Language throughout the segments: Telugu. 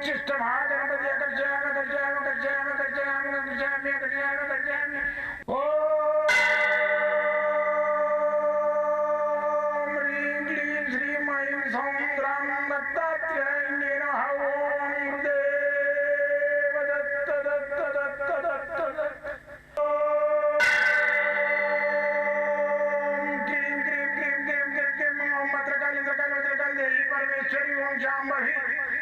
विशिष्ट महागणपति अकर्षयाम अकर्षयाम कर अकर्षयाम अकर्षयामि अकर्षयाम अकर्षयामि ओम ह्रीं क्लीं श्रीं ऐं सौं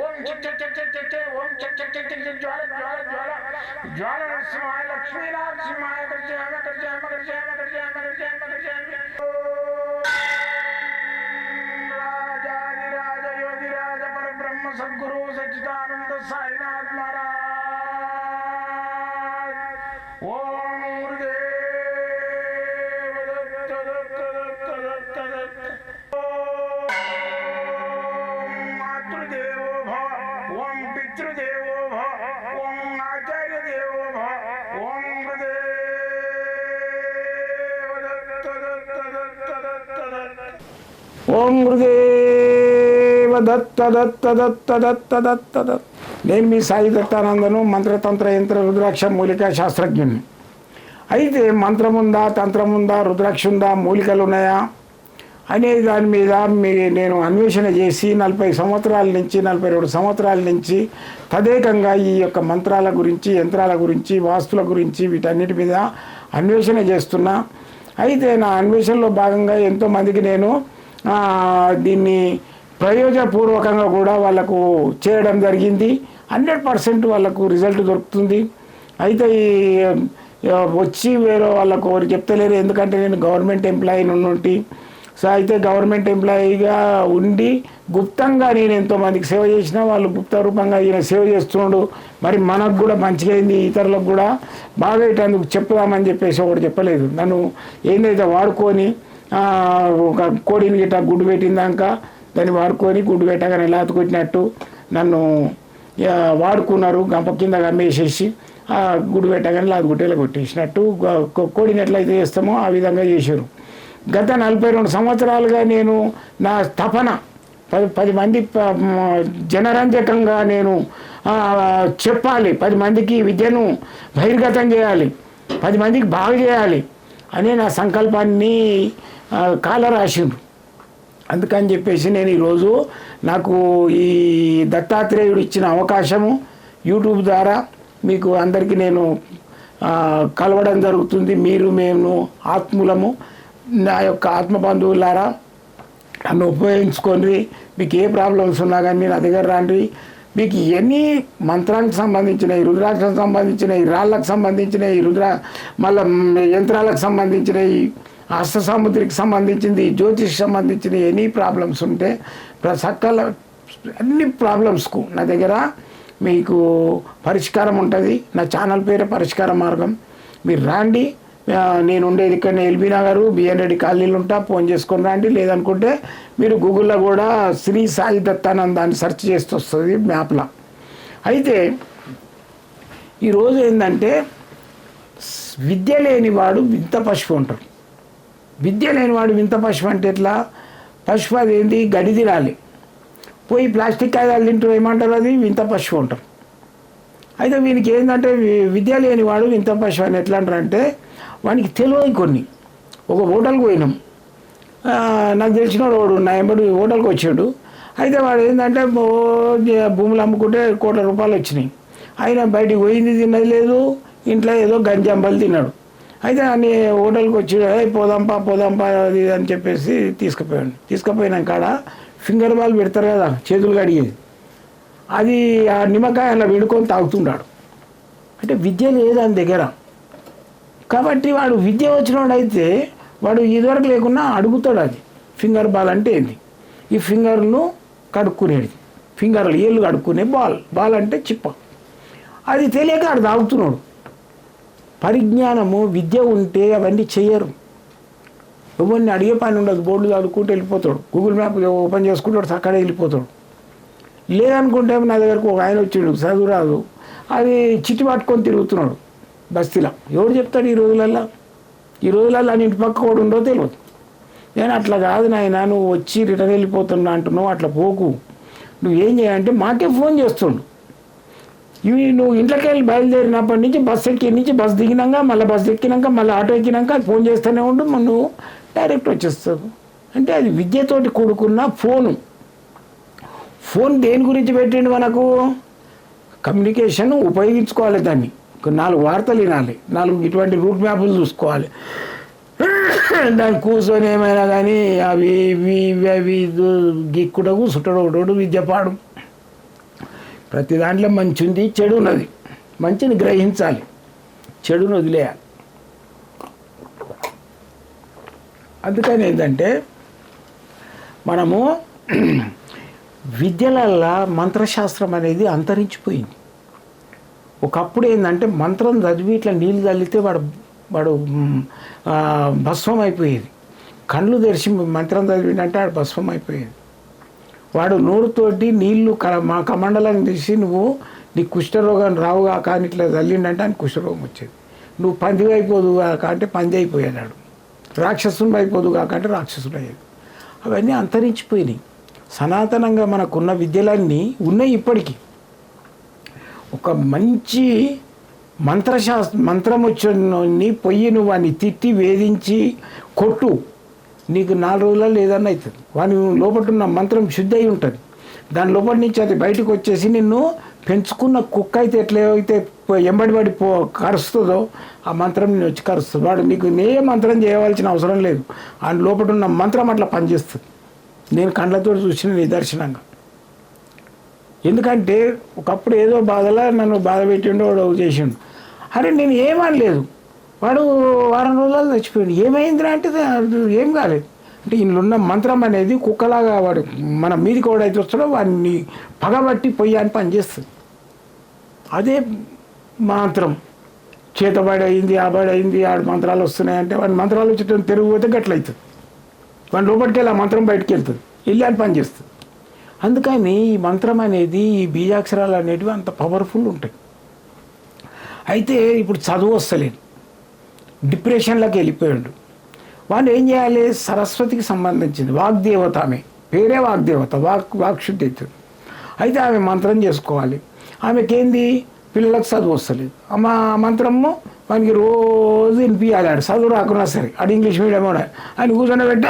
ओम चक चक चक चक चक ओम चक चक चक चक ज्वाला ज्वाला ज्वाला ज्वाला लक्ष्मी कर जय हम कर जय हम कर जय हम कर जय हम कर जय हम कर जय हम राजा राजा योगी राजा परब्रह्म, सद्गुरु, सच्चिदानंद, साईनाथ महाराज। ఓం గురుదేవ దత్త దత్త దత్త దత్త దత్త దత్త. నేను మీ సాయి దత్తానందను మంత్రతంత్ర యంత్ర రుద్రాక్ష మూలిక శాస్త్రజ్ఞుని. అయితే మంత్రం ఉందా తంత్రం ఉందా రుద్రాక్ష ఉందా మూలికలు ఉన్నాయా అనే దాని మీద మీ నేను అన్వేషణ చేసి నలభై సంవత్సరాల నుంచి నలభై రెండు సంవత్సరాల నుంచి తదేకంగా ఈ యొక్క మంత్రాల గురించి యంత్రాల గురించి వాస్తుల గురించి వీటన్నిటి మీద అన్వేషణ చేస్తున్నా. అయితే నా అన్వేషణలో భాగంగా ఎంతోమందికి నేను దీన్ని ప్రయోజనపూర్వకంగా కూడా వాళ్ళకు చేయడం జరిగింది. హండ్రెడ్ పర్సెంట్ వాళ్ళకు రిజల్ట్ దొరుకుతుంది. అయితే ఈ వచ్చి వేరే వాళ్ళకు ఎవరు చెప్తలేరు. ఎందుకంటే నేను గవర్నమెంట్ ఎంప్లాయీ నుండి సో అయితే గవర్నమెంట్ ఎంప్లాయీగా ఉండి గుప్తంగా నేను ఎంతోమందికి సేవ చేసిన వాళ్ళు గుప్త రూపంగా ఈయన సేవ చేస్తున్నాడు. మరి మనకు కూడా మంచిగైంది ఇతరులకు కూడా బాగా ఇటందుకు చెప్పుదామని చెప్పేసి ఒకటి చెప్పలేదు. నన్ను ఏందైతే వాడుకొని ఒక కోడిని గిట్ట గుడ్డు పెట్టిందాక దాన్ని వాడుకొని గుడ్డు పెట్టగానే లాత కొట్టినట్టు నన్ను వాడుకున్నారు గంప కింద గమ్మేసేసి ఆ గుడి పెట్టగానే లాది గుట్టేలా కొట్టేసినట్టు కోడిని ఎట్లయితే చేస్తామో ఆ విధంగా చేశారు. గత నలభై రెండు సంవత్సరాలుగా నేను నా తపన పది పది మంది ప- జనరంజకంగా నేను చెప్పాలి. పది మందికి విద్యను బహిర్గతం చేయాలి. పది మందికి బాగు చేయాలి. అనే నా సంకల్పాన్ని కాలరాశిండు అందుకని చెప్పేసి నేను ఈరోజు నాకు ఈ దత్తాత్రేయుడు ఇచ్చిన అవకాశము యూట్యూబ్ ద్వారా మీకు అందరికీ నేను కలవడం జరుగుతుంది. మీరు మేము ఆత్ములము. నా యొక్క ఆత్మ బంధువులారా నన్ను ఉపయోగించుకొని మీకు ఏ ప్రాబ్లమ్స్ ఉన్నా కానీ నా దగ్గర రండి. మీకు ఎన్ని మంత్రానికి సంబంధించిన రుద్రాక్షకు సంబంధించిన రాళ్ళకు సంబంధించిన రుద్ర మళ్ళీ యంత్రాలకు సంబంధించిన ఈ హస్త సాముద్రికి సంబంధించింది జ్యోతిష్ సంబంధించిన ఎనీ ప్రాబ్లమ్స్ ఉంటే ప్ర- సకల అన్ని ప్రాబ్లమ్స్కు నా దగ్గర మీకు పరిష్కారం ఉంటుంది. నా ఛానల్ పేరు పరిష్కార మార్గం. మీరు రాండి నేను ఉండేది ఇక్కడ ఎల్బీ నగరు బిఎన్ రెడ్డి కాలనీలు ఉంటా ఫోన్ చేసుకొని రండి. లేదనుకుంటే మీరు గూగుల్లో కూడా శ్రీ సాయి దత్తానంద్ అని సెర్చ్ చేస్తూ వస్తుంది మ్యాప్లో. అయితే ఈరోజు ఏంటంటే విద్య లేనివాడు వింత పశువు ఉంటాడు విద్య లేనివాడు వింత పశువు అంటే ఎట్లా? పశువు అది ఏంటి గడి తినాలి. పోయి ప్లాస్టిక్ కాయలు తింటూ ఏమంటారు అది? వింత పశువు ఉంటారు అయితే వీనికి ఏంటంటే విద్య లేని వాడు పశువు అని ఎట్లా అంటారంటే వానికి తెలియని కొన్ని. ఒక హోటల్కి పోయినాం. నాకు తెలిసిన వాడు నా ఎంబడి హోటల్కి వచ్చాడు. అయితే వాడు ఏంటంటే భూములు అమ్ముకుంటే కోట్ల రూపాయలు వచ్చినాయి. ఆయన బయటికి పోయింది తిన్నది లేదు. ఇంట్లో ఏదో గంజంబలు తిన్నాడు. అయితే అని హోటల్కి వచ్చి పోదాంపా పోదాంపా అది అని చెప్పేసి తీసుకుపోయాడు. తీసుకుపోయినాక కాడ. ఫింగర్ బాల్ పెడతారు కదా చేతులు కడిగేది. అది ఆ నిమ్మకాయ అలా విడుకొని తాగుతున్నాడు అంటే విద్య లేదు అని దగ్గర. కాబట్టి వాడు విద్య వచ్చినోడైతే వాడు ఇదివరకు లేకున్నా అడుగుతాడు అది. ఫింగర్ బాల్ అంటే ఏంది? ఈ ఫింగర్ను కడుక్కునేది. ఫింగర్లు ఏళ్ళు కడుక్కునే బాల్. బాల్ అంటే చిప్ప. అది తెలియక ఆడు తాగుతున్నాడు. పరిజ్ఞానము విద్య ఉంటే అవన్నీ చేయరు. ఎవరిని అడిగే పని ఉండదు. బోర్డు చదువుకుంటూ వెళ్ళిపోతాడు. గూగుల్ మ్యాప్ ఓపెన్ చేసుకుంటాడు అక్కడే వెళ్ళిపోతాడు. లేదనుకుంటే నా దగ్గరకు ఒక ఆయన వచ్చిండు చదువు రాదు. అది చిట్టి పట్టుకొని తిరుగుతున్నాడు బస్తీలో. ఎవడు చెప్తాడు ఈ రోజులల్లో? ఈ రోజులల్లో అని ఇంటి పక్క కూడా ఉండో తెలియదు నేను అట్లా కాదు నాయన నువ్వు వచ్చి రిటర్న్ వెళ్ళిపోతున్నా అంటున్నావు అట్లా పోకు. నువ్వు ఏం చేయాలంటే మాకే ఫోన్ చేస్తుండు. ఇవి నువ్వు ఇంట్లోకి వెళ్ళి బయలుదేరినప్పటి నుంచి బస్సు ఎక్కి నుంచి బస్సు దిగినాక మళ్ళీ బస్సు ఎక్కినాక మళ్ళీ ఆటో ఎక్కినాక ఫోన్ చేస్తూనే ఉండు నువ్వు డైరెక్ట్ వచ్చేస్తావు. అంటే అది విద్యతోటి కూడుకున్న ఫోను. ఫోన్ దేని గురించి పెట్టిండు మనకు? కమ్యూనికేషన్ ఉపయోగించుకోవాలి దాన్ని. నాలుగు వార్తలు వినాలి. నాలుగు ఇటువంటి రూట్ మ్యాప్లు చూసుకోవాలి. దాన్ని కూర్చొని ఏమైనా కానీ అవి ఇవి ఇవి అవి గిక్కుడకు సుట్టడు విద్యపాడు. ప్రతి దాంట్లో మంచి ఉంది చెడు ఉన్నది మంచిని గ్రహించాలి. చెడును వదిలేయాలి. అందుకని ఏంటంటే మనము విద్యలల్లా మంత్రశాస్త్రం అనేది అంతరించిపోయింది. ఒకప్పుడు ఏంటంటే మంత్రం చదివి ఇట్లా నీళ్ళు చల్లితే వాడు వాడు భస్వం అయిపోయేది కళ్ళు తెరిచి మంత్రం చదివిందంటే వాడు భస్వం అయిపోయేది వాడు నోరుతోటి నీళ్ళు క మా కమండలం తీసి నువ్వు నీ కుష్ఠరోగం రావుగా కానీ ఇట్లా చల్లిండంటే ఆయన కుష్ఠరోగం వచ్చేది. నువ్వు పంది అయిపోదు అంటే పంది అయిపోయాడు రాక్షసుని అయిపోదు కాక అంటే రాక్షసుడు అయ్యాడు అవన్నీ అంతరించిపోయినాయి. సనాతనంగా మనకున్న విద్యలన్నీ ఉన్నాయి ఇప్పటికీ. ఒక మంచి మంత్రశాస్త్ర మంత్రం వచ్చిన పొయ్యి నువ్వు వాడిని తిట్టి వేధించి కొట్టు. నీకు నాలుగు రోజులలో ఏదన్నా అవుతుంది. వాని లోపటున్న మంత్రం శుద్ధి అయి ఉంటుంది. దాని లోపల నుంచి అది బయటకు వచ్చేసి నిన్ను పెంచుకున్న కుక్క అయితే ఎట్లా అయితే ఎంబడి పడి పో కరుస్తుందో ఆ మంత్రం నేను వచ్చి కరుస్తుంది. వాడు నీకు నే మంత్రం చేయవలసిన అవసరం లేదు. ఆ లోపల ఉన్న మంత్రం అట్లా పనిచేస్తుంది. నేను కళ్ళతో చూసిన నిదర్శనంగా. ఎందుకంటే ఒకప్పుడు ఏదో బాధలా నన్ను బాధ పెట్టిండు వాడు చేసిండు. అరే నేను ఏమనలేదు. వాడు వారం రోజులు చచ్చిపోయాడు. ఏమైందిరా అంటే అది ఏం కాలేదు. అంటే ఇందులో మంత్రం అనేది కుక్కలాగా వాడు మన మీదికి వాడైతే వస్తాడో వాడిని పగబట్టి పొయ్యి అని పనిచేస్తుంది. అదే మంత్రం. చేతబడి అయింది ఆబడి అయింది ఆడు మంత్రాలు వస్తున్నాయంటే వాడి మంత్రాలు వచ్చేటప్పుడు తిరిగిపోతే గట్లయితుంది. వాడి లోపలికి వెళ్ళి ఆ మంత్రం బయటికి వెళ్తుంది వెళ్ళి అని పనిచేస్తుంది అందుకని ఈ మంత్రం అనేది ఈ బీజాక్షరాలు అనేటివి అంత పవర్ఫుల్ ఉంటాయి. అయితే ఇప్పుడు చదువు వస్తలేదు. డిప్రెషన్లోకి వెళ్ళిపోయాడు. వాళ్ళు ఏం చేయాలి? సరస్వతికి సంబంధించింది. వాగ్దేవత ఆమె. పేరే వాగ్దేవత. వాక్ వాక్శుద్ధి అయితే ఆమె మంత్రం చేసుకోవాలి. ఆమెకేంది? పిల్లలకు చదువు వస్తలేదు. మా ఆ మంత్రము వానికి రోజు వినిపించాలి ఆడు చదువు రాకున్నా సరే. ఆడు ఇంగ్లీష్ మీడియం కూడా ఆయన కూర్చొని పెట్టి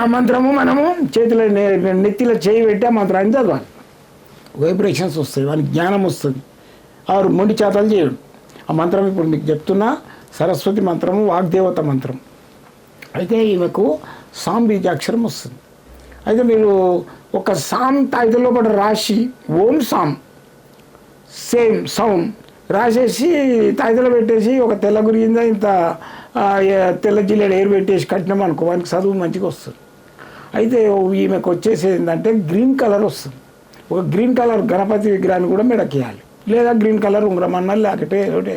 ఆ మంత్రము మనము చేతిలో నెత్తిలో చేయి పెట్టి ఆ మంత్రాన్ని చదవాలి. వైబ్రేషన్స్ వస్తాయి. వానికి జ్ఞానం వస్తుంది. ఆరు మొండి చేతలు చేయడు. ఆ మంత్రం ఇప్పుడు మీకు చెప్తున్నా. సరస్వతి మంత్రము వాగ్దేవత మంత్రం. అయితే ఈమెకు సాంబీజాక్షరం వస్తుంది. అయితే మీరు ఒక సాం తాయితలో పడి రాసి ఓం సాం సేమ్ సౌండ్. రాసేసి తాయితలో పెట్టేసి ఒక తెల్ల గురిగింద ఇంత తెల్ల జిల్లెడు ఎయిర్ పెట్టేసి కట్టినాం అనుకో వానికి చదువు మంచిగా వస్తుంది. అయితే ఈమెకు వచ్చేసి ఏంటంటే గ్రీన్ కలర్ వస్తుంది. ఒక గ్రీన్ కలర్ గణపతి విగ్రహాన్ని కూడా మెడకేయాలి. లేదా గ్రీన్ కలర్ ఉంగరం అన్నా లేకపోతే ఏదో ఒకటి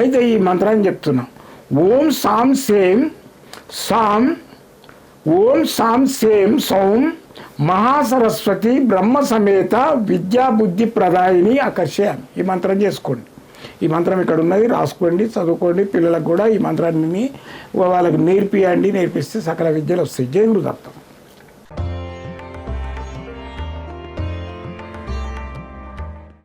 అయితే ఈ మంత్రాన్ని చెప్తున్నాం. ఓం సాం సేమ్ సాం ఓం సాం సేమ్ సౌం మహాసరస్వతి బ్రహ్మ సమేత విద్యా బుద్ధి ప్రదాయిని ఆకర్షయామి ఈ మంత్రం చేసుకోండి. ఈ మంత్రం ఇక్కడ ఉన్నది రాసుకోండి చదువుకోండి పిల్లలకు కూడా ఈ మంత్రాన్ని వాళ్ళకి నేర్పియండి నేర్పిస్తే సకల విద్యలు వస్తాయి. జయ గురుదత్తం.